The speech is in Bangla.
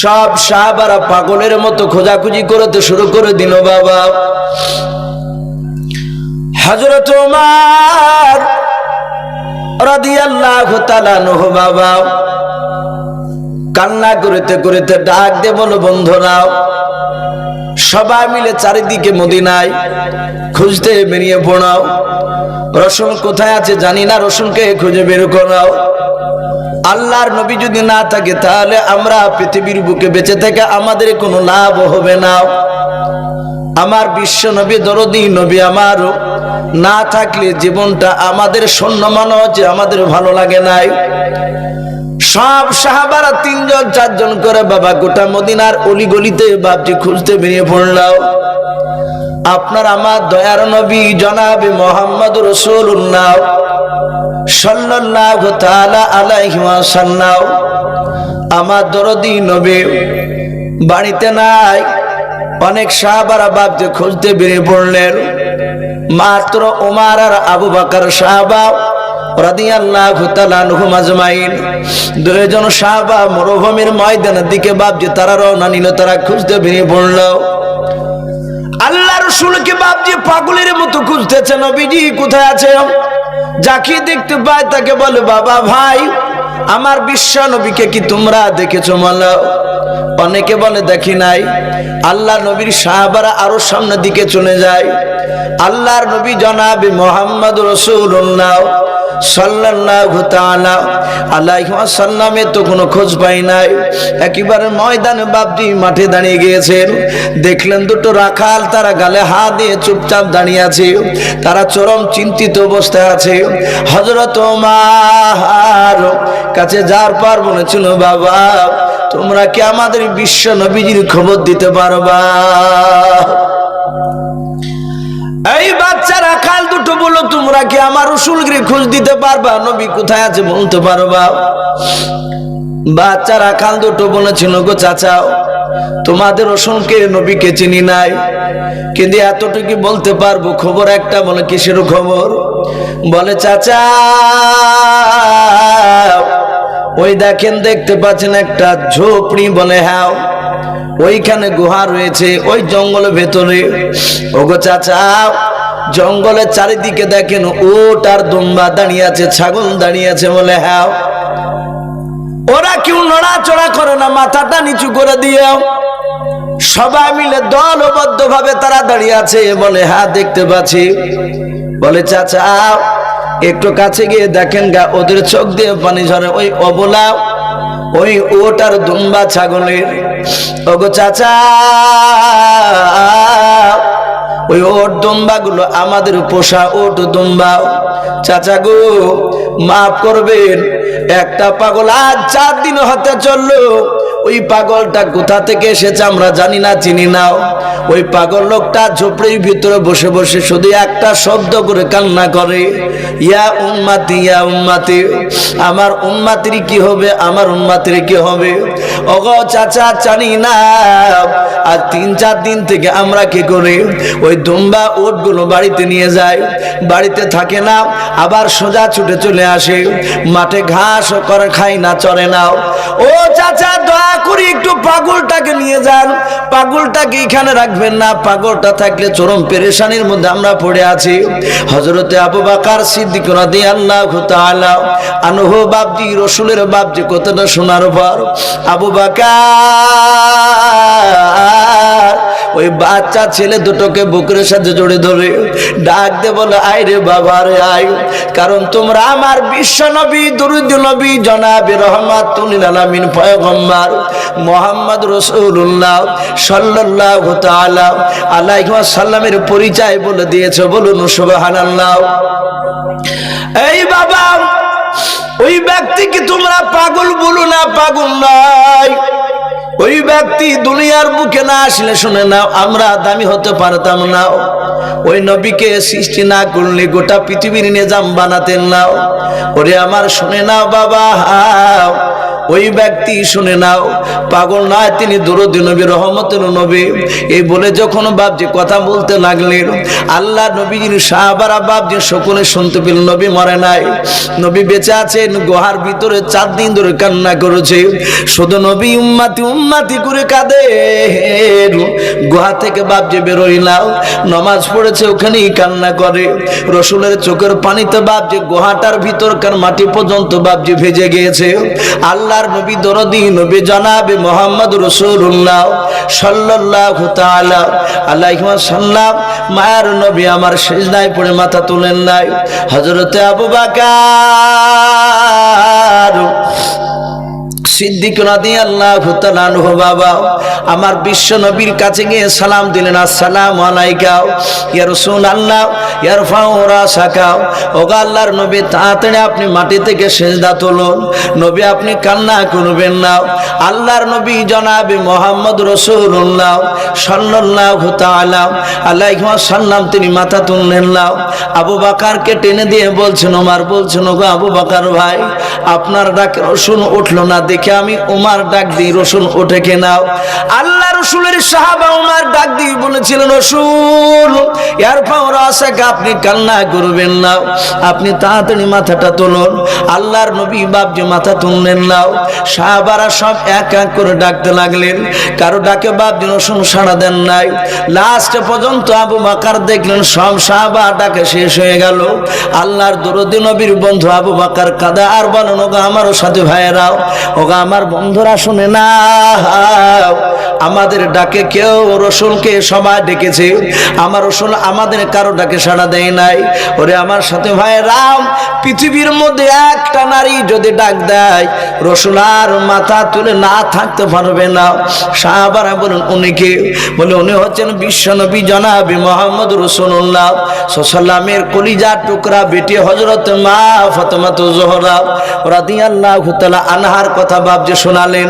সব সাহাবারা পাগলের মতো খোঁজাখুঁজি করতে শুরু করে দিল বাবা। হজরত উমার রাদিয়াল্লাহু তাআলা নহ বাবা, কান্না করতে করতে ডাক দে বলো বন্ধুরাও সবাই মিলে চারিদিকে মদিনায় খুঁজতে বেরিয়ে পড়াও। রসুন কোথায় আছে জানি না রসুনকে খুঁজে বের করাও। আল্লাহর নবী যদি না থাকে, তাহলে আমরা পৃথিবীর বুকে বেঁচে থেকে আমাদের কোনো লাভ হবে না। আমার বিশ্ব নবী, দরদি নবী আমার না থাকলে জীবনটা আমাদের শূন্য মনে হচ্ছে, আমাদের ভালো লাগে নাই। সব সাহাবারা তিনজন, চারজন করে বাবা গোটা মদিনার অলিগলিতে বাপটি খুঁজতে বেরিয়ে পড়লাম আপনার আমার দয়ার নবী জনাবে মোহাম্মদ রসুল্লাহ ওয়াসাল্লাম। আমার নবী বাড়িতে নাই। অনেক খুঁজতে মাত্র ওমার আর আবু বাকার সাহাবা দুইজন সাহাবা মরুভূমির ময়দানের দিকে বাপজি তারা রওনা নিল, তারা খুঁজতে বেরিয়ে পড়ল। রসুলকে দিয়ে পাগলের মতো খুঁজতেছে নবীজি, কোথায় আছে? যাকে দেখতে পায় তাকে বলে, বাবা ভাই, আমার বিশ্ব নবীকে কি তোমরা দেখেছ মালা? অনেকে বলে, দেখি নাই। আল্লাহ নবীর সাহাবারা আরও সামনের দিকে চলে যায়। আল্লাহর নবী জনাবে মোহাম্মদ রসুল্লাহ। সাল্লাল্লাহু তাআলা আলাইহি ওয়াসাল্লামে তো কোনো খোঁজ পাই নাই। একেবারে ময়দানে বাপজি মাঠে দাঁড়িয়ে গিয়েছেন। দেখলেন দুটো রাখাল, তারা গালে হাত দিয়ে চুপচাপ দাঁড়িয়ে আছে। তারা চরম চিন্তিত অবস্থায় আছে। হযরত ওমর কাছে যার পার বলেছিল, বাবা, তোমরা কি আমাদের বিশ্ব নবীজির খবর দিতে পারবা? এই বাচ্চারা খাল দুটো বলো, তোমরা কি আমার রসুলগিরি খোঁজ দিতে পারবা? নবী কোথায় আছে বলতে পারবা? বাচ্চারা খাল দুটো বলেছিল, গো চাচাও তোমাদের রসুলকে নবীকে চিনি নাই। কিন্তু এতটুকু বলতে পারব, খবর একটা বলে, কিসের খবর? বলে, চাচা ওই দেখেন দেখতে পাচ্ছেন একটা ঝোপড়ি বলে হ্যাঁ ওইখানে গুহা রয়েছে, ওই জঙ্গলের ভেতরে। ওগো চাচা, জঙ্গলের চারিদিকে দেখেন ওট আর দুম্বা দাঁড়িয়ে আছে, ছাগল দাঁড়িয়ে আছে বলে হ্যাঁ। ওরা কেউ নড়াচড়া করে না, মাথাটা নিচু করে দিয়েও। সবাই মিলে দলবদ্ধ ভাবে তারা দাঁড়িয়ে আছে বলে হ্যাঁ দেখতে পাচ্ছি। বলে, চাচা একটু কাছে গিয়ে দেখেন গা, ওদের চোখ দিয়ে পানি ঝরে। ওই অবলা, ওই ওটার দুম্বা ছাগলের। ওগো চাচা, ওই ওট দুম্বা গুলো আমাদের পোষা ওট দুম্বা। চাচা গো, মাফ করবেন, একটা পাগল আজ চার দিন হতে চলল। ওই পাগলটা কোথা থেকে এসেছে আমরা জানি না, চিনি নাও ওই পাগল লোকটা ঝোপড়ির ভিতরে বসে বসে শুধু একটা শব্দ করে কান্না করে, ইয়া উম্মাতি ইয়া উম্মাতি, আমার উম্মাতির কি হবে, আমার উম্মাতির কি হবে? অগ চাচা, জানি না। আর তিন চার দিন থেকে আমরা কি করি? ওই দুম্বা ওটগুলো বাড়িতে নিয়ে যাই, বাড়িতে থাকে না, আবার সোজা ছুটে চলে আসে। মাঠে ঘাস করে খাই না চলে নাও ও চাচা, দয়া করে একটু পাগলটাকে নিয়ে যান। পাগলটাকে এখানে রাখবেন না। পাগলটা থাকলে চরম পেরেশানির মধ্যে আমরা পড়ে আছি। হজরতে আবু বাকার সিদ্দিক রাদি আল্লাহ আনহ বাবজি রসুলের বাপজি কথাটা শোনার পর আবু বাকার ওই বাচ্চা ছেলে দুটোকে বুকের সাথে জড়ে ধরে ডাক দে বলে, আয় রে বাবা রে, আয়। কারণ তোমরা আমার বিশ্ব নবী, দুরুদ নবী, জনাবে রহমাতুল আলামিন পয়গম্বর মোহাম্মদ রসুল্লাহ সাল্লাল্লাহু তাআলা আলাইহি ওয়াসাল্লামের পরিচয় বলে দিয়েছে। বলুন, সুবহানাল্লাহ। এই বাবা, ওই ব্যক্তিকে তোমরা পাগল বলো না, পাগল নয়? ওই ব্যক্তি দুনিয়ার বুকে না আসলে শুনে না আমরা দামি হতে পারতাম না। ওই নবীকে সৃষ্টি না করলে গোটা পৃথিবীর নিজাম বানাতেন না। ওরে আমার শুনে নাও বাবা ওই ব্যক্তি শুনে নাও, পাগল নয় তিনি দরদি নবী, রহমতের নবী। এই বলে যখন বাপজি কথা বলতে লাগলেন, আল্লাহ নবীজির সাহাবারা বাপজি সকলে শুনতে পেল নবী মরে নাই। নবী বেঁচে আছেন, গুহার ভিতরে চার দিন ধরে কান্না করেছে। শুধু নবী উম্মাতি উম্মাতি করে কাঁদে। গুহা থেকে বাপজি বেরোই নাও, নমাজ পড়েছে, ওখানেই কান্না করে। রসুলের চোখের পানিতে বাপজি গুহাটার ভিতরকার মাটি পর্যন্ত বাপজি ভেজে গিয়েছে। আল্লাহর নবী দরদি, নবী জনাবে মোহাম্মদ রসুল্লাহ সাল্লাহ তালা আল্লাহ সাল্লাম মায়ের নবী আমার শেষ নাই পড়ে মাথা তুলেন নাই। হজরতে আবু বাকার বাবা, আমার বিশ্ব নবীর কাছে গিয়ে সালাম দিলেন, আসসালাম রসুল আল্লাহ ইয়ার ফাউরা আল্লাহর নবী, তাড়াতাড়ি আপনি মাটি থেকে সেজদা তুলুন। নবী, আপনি কান্না করবেন না। আল্লাহর নবী জনাবে মোহাম্মদ রসুল্লাহ সাল্লাল্লাহু তাআলা আলাইহি সাল্লাম তিনি মাথা তুললেন না। আবু বাকারকে টেনে দিয়ে বলছেন, ওমার, বলছেন, ওগো আবু বাকার ভাই, আপনার ডাক রসুন উঠল না, দেখে আমি উমার ডাক দিই রসুন ওঠে কেনাও আল্লাহ রসুলের সাহাবা উমার ডাক দিয়ে বলেছিলেন, রসুল ইয়ার পাওয়ার আশাকে আপনি কান্না করবেন না। আপনি তাড়াতাড়ি মাথাটা তুলুন। আল্লাহর নবী বাপজি মাথা তুললেন নাও সাহাবারা সব এক এক করে ডাকতে লাগলেন। কারও ডাকে বাপজি রসুন সাড়া দেন নাই। লাস্ট পর্যন্ত আবু বাকার দেখলেন, সব সাহাবা ডাকে শেষ হয়ে গেল। আল্লাহর দরদি নবীর বন্ধু আবু বাকার কাদা, আর বলেন ওগা আমারও সাথে ভাইয়েরাও। ওগা আমার বন্ধুরা শুনে না আমাদের ডাকে কেউ রসুলকে সময় ডেকেছে। আমার রসুল আমাদের কারও ডাকে সাড়া দেয় নাই। ওরে আমার সাথে ভাই রাম, পৃথিবীর মধ্যে একটা নারী যদি ডাক দেয়, রসুল আর মাথা তুলে না থাকতে পারবে না। সাহাবারা বলুন, উনি কে? বলে উনি হচ্ছেন বিশ্বনবী জনাবি মোহাম্মদ রসুল্লাহ সাল্লামের কলিজা টুকরা বেটি হজরত মা ফতেমা তো জোহরা রাদিয়াল্লাহু তাআলা আনহার কথা বাপ যে শোনালেন।